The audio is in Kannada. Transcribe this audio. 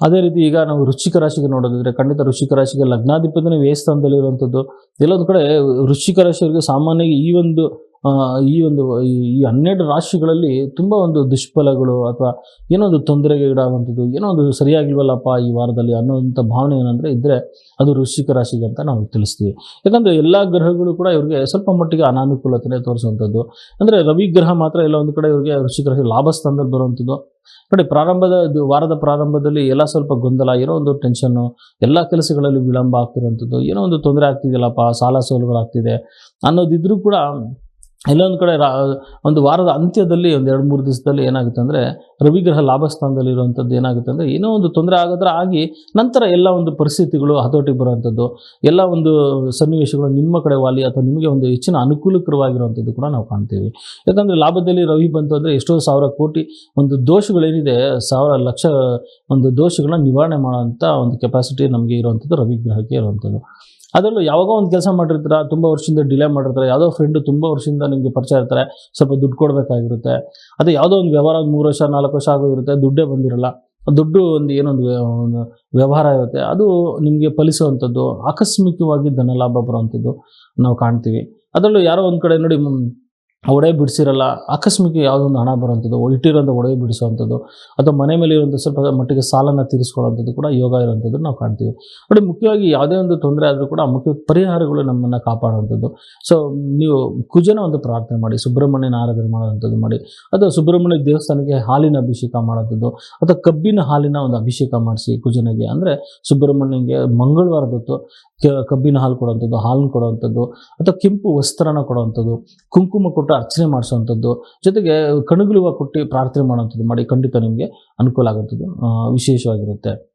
ಅದೇ ರೀತಿ ಈಗ ನಾವು ವೃಶ್ಚಿಕ ರಾಶಿಗೆ ನೋಡೋದಿದ್ರೆ ಖಂಡಿತ ವೃಶ್ಚಿಕ ರಾಶಿಗೆ ಲಗ್ನಾಧಿಪತಿನ ವ್ಯಯಸ್ಥಾನದಲ್ಲಿರುವಂಥದ್ದು. ಎಲ್ಲೊಂದು ಕಡೆ ವೃಶ್ಚಿಕ ರಾಶಿಯವರಿಗೆ ಸಾಮಾನ್ಯವಾಗಿ ಈ ಒಂದು ಈ ಒಂದು, ಈ- ಹನ್ನೆರಡು ರಾಶಿಗಳಲ್ಲಿ ತುಂಬ ಒಂದು ದುಷ್ಫಲಗಳು ಅಥವಾ ಏನೋ ಒಂದು ತೊಂದರೆಗೆ ಈಡಾಗುವಂಥದ್ದು, ಏನೋ ಒಂದು ಸರಿಯಾಗಿಲ್ವಲ್ಲಪ್ಪ ಈ ವಾರದಲ್ಲಿ ಅನ್ನೋಂಥ ಭಾವನೆ ಏನಂದರೆ ಇದ್ದರೆ ಅದು ವೃಶ್ಚಿಕ ರಾಶಿಗೆ ಅಂತ ನಾವು ತಿಳಿಸ್ತೀವಿ. ಯಾಕಂದರೆ ಎಲ್ಲ ಗ್ರಹಗಳು ಕೂಡ ಇವರಿಗೆ ಸ್ವಲ್ಪ ಮಟ್ಟಿಗೆ ಅನಾನುಕೂಲತೆ ತೋರಿಸುವಂಥದ್ದು. ಅಂದರೆ ರವಿ ಗ್ರಹ ಮಾತ್ರ ಎಲ್ಲ ಒಂದು ಕಡೆ ಇವರಿಗೆ ವೃಶ್ಚಿಕ ರಾಶಿ ಲಾಭ ಸ್ಥಾನದಲ್ಲಿ ಬರುವಂಥದ್ದು. ನೋಡಿ, ಪ್ರಾರಂಭದ, ಇದು ವಾರದ ಪ್ರಾರಂಭದಲ್ಲಿ ಎಲ್ಲ ಸ್ವಲ್ಪ ಗೊಂದಲ, ಏನೋ ಒಂದು ಟೆನ್ಷನ್ನು ಎಲ್ಲ ಕೆಲಸಗಳಲ್ಲಿ ವಿಳಂಬ ಆಗ್ತಿರೋಂಥದ್ದು ಏನೋ ಒಂದು ತೊಂದರೆ ಆಗ್ತಿದೆಯಲ್ಲಪ್ಪ, ಸಾಲ ಸೋಲುಗಳಾಗ್ತಿದೆ ಅನ್ನೋದಿದ್ರೂ ಕೂಡ ಎಲ್ಲೊಂದು ಕಡೆ ರಾ, ಒಂದು ವಾರದ ಅಂತ್ಯದಲ್ಲಿ, ಒಂದು ಎರಡು ಮೂರು ದಿವಸದಲ್ಲಿ ಏನಾಗುತ್ತೆ ಅಂದರೆ, ರವಿಗ್ರಹ ಲಾಭಸ್ಥಾನದಲ್ಲಿ ಇರುವಂಥದ್ದು ಏನಾಗುತ್ತೆ ಅಂದರೆ, ಏನೋ ಒಂದು ತೊಂದರೆ ಆಗೋದ್ರ ಆಗಿ ನಂತರ ಎಲ್ಲ ಒಂದು ಪರಿಸ್ಥಿತಿಗಳು ಹತೋಟಿಗೆ ಬರುವಂಥದ್ದು ಎಲ್ಲ ಒಂದು ಸನ್ನಿವೇಶಗಳು ನಿಮ್ಮ ಕಡೆ ವಾಲಿ ಅಥವಾ ನಿಮಗೆ ಒಂದು ಹೆಚ್ಚಿನ ಅನುಕೂಲಕರವಾಗಿರುವಂಥದ್ದು ಕೂಡ ನಾವು ಕಾಣ್ತೀವಿ. ಯಾಕಂದರೆ ಲಾಭದಲ್ಲಿ ರವಿ ಬಂತು ಅಂದರೆ ಎಷ್ಟೋ ಸಾವಿರ ಕೋಟಿ ಒಂದು ದೋಷಗಳೇನಿದೆ, ಸಾವಿರ ಲಕ್ಷ ಒಂದು ದೋಷಗಳನ್ನ ನಿವಾರಣೆ ಮಾಡೋಂಥ ಒಂದು ಕೆಪಾಸಿಟಿ ನಮಗೆ ಇರುವಂಥದ್ದು ರವಿಗ್ರಹಕ್ಕೆ ಇರುವಂಥದ್ದು ಅದರಲ್ಲೂ ಯಾವಾಗೋ ಒಂದು ಕೆಲಸ ಮಾಡಿರ್ತಾರೆ, ತುಂಬ ವರ್ಷದಿಂದ ಡಿಲೇ ಮಾಡಿರ್ತಾರೆ, ಯಾವುದೋ ಫ್ರೆಂಡು ತುಂಬ ವರ್ಷದಿಂದ ನಿಮಗೆ ಪರಿಚಯ ಇರ್ತಾರೆ, ಸ್ವಲ್ಪ ದುಡ್ಡು ಕೊಡಬೇಕಾಗಿರುತ್ತೆ. ಅದು ಯಾವುದೋ ಒಂದು ವ್ಯವಹಾರ ಮೂರು ವರ್ಷ, ನಾಲ್ಕು ವರ್ಷ ಆಗೋಗಿರುತ್ತೆ ದುಡ್ಡೇ ಬಂದಿರಲ್ಲ. ದುಡ್ಡು ಒಂದು ಏನೊಂದು ಒಂದು ವ್ಯವಹಾರ ಇರುತ್ತೆ. ಅದು ನಿಮಗೆ ಫಲಿಸುವಂಥದ್ದು, ಆಕಸ್ಮಿಕವಾಗಿ ಧನಲಾಭ ಬರುವಂಥದ್ದು ನಾವು ಕಾಣ್ತೀವಿ. ಅದರಲ್ಲೂ ಯಾರೋ ಒಂದು ಕಡೆ ನೋಡಿ ಒಡೆ ಬಿಡಿಸಿರಲ್ಲ, ಆಕಸ್ಮಿಕ ಯಾವುದೋ ಒಂದು ಹಣ ಬರುವಂಥದ್ದು ಇಟ್ಟಿರೋಂಥ ಒಡವೆ ಬಿಡಿಸುವಂಥದ್ದು, ಅಥವಾ ಮನೆ ಮೇಲೆ ಇರುವಂಥ ಸ್ವಲ್ಪ ಮಟ್ಟಿಗೆ ಸಾಲನ ತೀರಿಸ್ಕೊಳ್ಳೋಂಥದ್ದು ಕೂಡ ಯೋಗ ಇರುವಂಥದ್ದು ನಾವು ಕಾಣ್ತೀವಿ. ಬಟ್ ಮುಖ್ಯವಾಗಿ ಯಾವುದೇ ಒಂದು ತೊಂದರೆ ಆದರೂ ಕೂಡ ಮುಖ್ಯ ಪರಿಹಾರಗಳು ನಮ್ಮನ್ನು ಕಾಪಾಡುವಂಥದ್ದು. ಸೊ ನೀವು ಕುಜನ ಒಂದು ಪ್ರಾರ್ಥನೆ ಮಾಡಿ ಸುಬ್ರಹ್ಮಣ್ಯನ ಆರಾಧನೆ ಮಾಡುವಂಥದ್ದು ಮಾಡಿ, ಅಥವಾ ಸುಬ್ರಹ್ಮಣ್ಯ ದೇವಸ್ಥಾನಕ್ಕೆ ಹಾಲಿನ ಅಭಿಷೇಕ ಮಾಡೋಂಥದ್ದು ಅಥವಾ ಕಬ್ಬಿನ ಹಾಲಿನ ಒಂದು ಅಭಿಷೇಕ ಮಾಡಿಸಿ ಕುಜನಿಗೆ. ಅಂದರೆ ಸುಬ್ರಹ್ಮಣ್ಯನಿಗೆ ಮಂಗಳವಾರದೊತ್ತು ಕಬ್ಬಿನ ಹಾಲು ಕೊಡುವಂಥದ್ದು, ಹಾಲನ್ನು ಕೊಡುವಂಥದ್ದು, ಅಥವಾ ಕೆಂಪು ವಸ್ತ್ರನ ಕೊಡುವಂಥದ್ದು, ಕುಂಕುಮ ಕೊಟ್ಟು ಅರ್ಚನೆ ಮಾಡಿಸುವಂಥದ್ದು ಜೊತೆಗೆ ಕಣಗುಲುವ ಕೊಟ್ಟು ಪ್ರಾರ್ಥನೆ ಮಾಡುವಂಥದ್ದು ಮಾಡಿ ಖಂಡಿತ ನಿಮಗೆ ಅನುಕೂಲ ಆಗುವಂಥದ್ದು ವಿಶೇಷವಾಗಿರುತ್ತೆ.